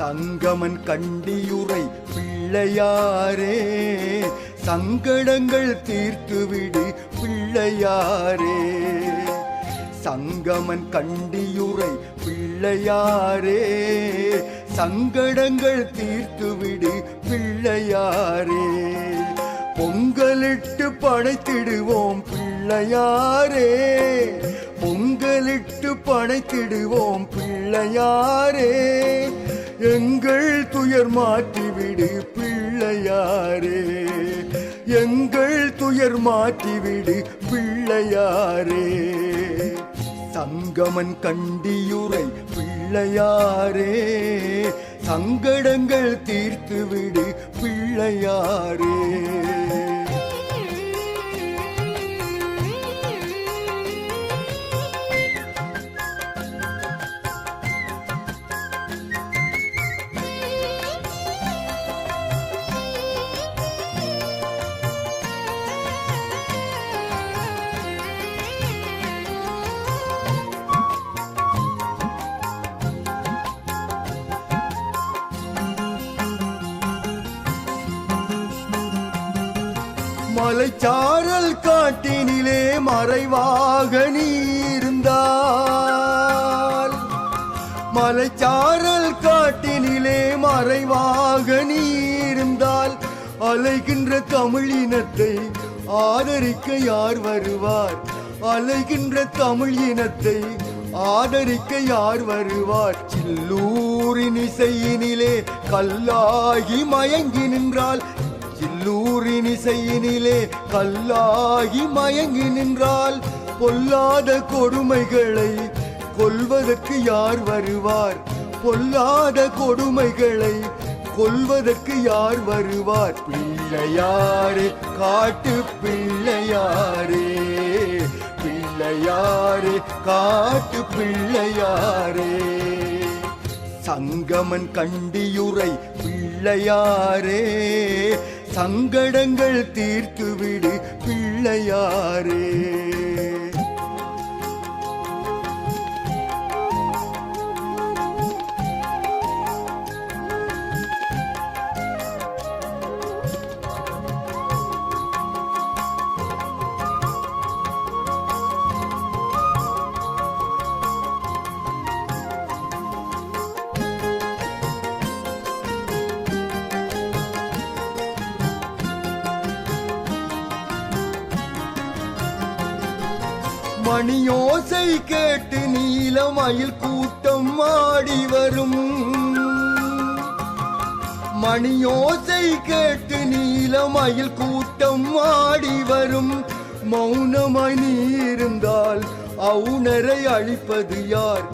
சங்கமன் கண்டியுரை பிள்ளையாரே சங்கடங்கள் தீர்த்துவிடு பிள்ளையாரே. சங்கமன் கண்டியுரை பிள்ளையாரே சங்கடங்கள் தீர்த்துவிடு பிள்ளையாரே. பொங்கலிட்டு படைத்திடுவோம் பிள்ளையாரே பொங்கலிட்டு படைத்திடுவோம் பிள்ளையாரே. எங்கள் துயர் மாற்றிவிடு பிள்ளையாரே. எங்கள் துயர் மாற்றிவிடு பிள்ளையாரே. தங்கமன் கண்டியுரை பிள்ளையாரே. சங்கடங்கள் தீர்த்துவிடு பிள்ளையாரே. மலைச்சாரல் காட்டினிலே மறைவாக நீ இருந்தால் மலைச்சாரல் காட்டினிலே மறைவாக நீ இருந்தால் அலைகின்ற தமிழினத்தை ஆதரிக்க யார் வருவார்? அலைகின்ற தமிழ் இனத்தை ஆதரிக்க யார் வருவார்? சில்லூரின் இசையினிலே கல்லாகி மயங்கி நின்றால் சில்லூரின் இசையினிலே கல்லாகி மயங்கி நின்றால் பொல்லாத கொடுமைகளை கொல்வதற்கு யார் வருவார்? பொல்லாத கொடுமைகளை கொல்வதற்கு யார் வருவார்? பிள்ளையாரே காட்டு பிள்ளையாரே பிள்ளையாரே காட்டு பிள்ளையாரே. சங்கமன் கண்டியுரை பிள்ளையாரே சங்கடங்கள் தீர்த்துவிடு பிள்ளையாரே. மணியோசை கேட்டு நீலமயில் கூட்டம் ஆடி வரும். மணியோசை கேட்டு நீலமயில் கூட்டம் ஆடி வரும். மௌனமாய் நீ இருந்தால் அவுணரை அழிப்பது யார்?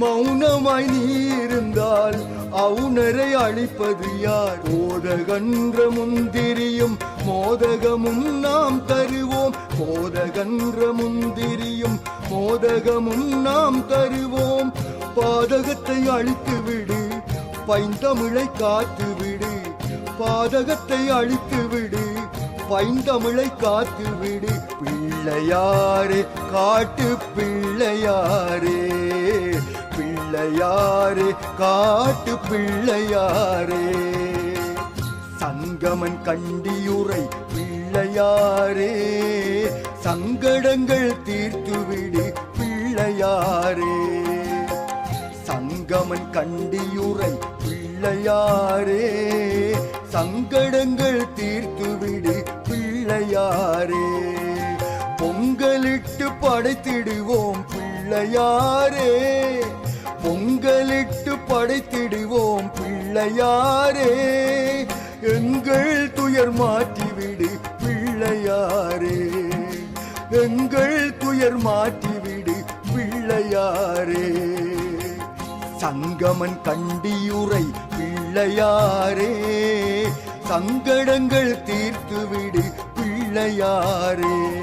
மௌனமாய் நீ இருந்தால் அவுணரை அழிப்பது யார்? ஓடகன்ற முந்திரியும் மோதகமும் நாம் தருவோம். மோதகன்ற முந்திரியும் மோதகமும் நாம் தருவோம். பாதகத்தை அழித்து விடு பைந்தமிழை காத்து விடு பாதகத்தை அழித்து விடு பைந்தமிழை காத்து விடு பிள்ளையாரே காட்டு பிள்ளையாரே. பிள்ளையாரே காட்டு பிள்ளையாரே. தங்கமன் கண்டியுரை பிள்ளையாரே சங்கடங்கள் தீர்த்துவிடு பிள்ளையாரே. சங்கமன் கண்டியுரை பிள்ளையாரே சங்கடங்கள் தீர்த்துவிடு பிள்ளையாரே. பொங்கலிட்டு படைத்திடுவோம் பிள்ளையாரே பொங்கலிட்டு படைத்திடுவோம் பிள்ளையாரே. எங்கள் துயர் மாற்றிவிடு பிள்ளையாரே. எங்கள் துயர் மாற்றிவிடு பிள்ளையாரே. சங்கமன் கண்டியுரை பிள்ளையாரே. சங்கடங்கள் தீர்த்துவிடு பிள்ளையாரே.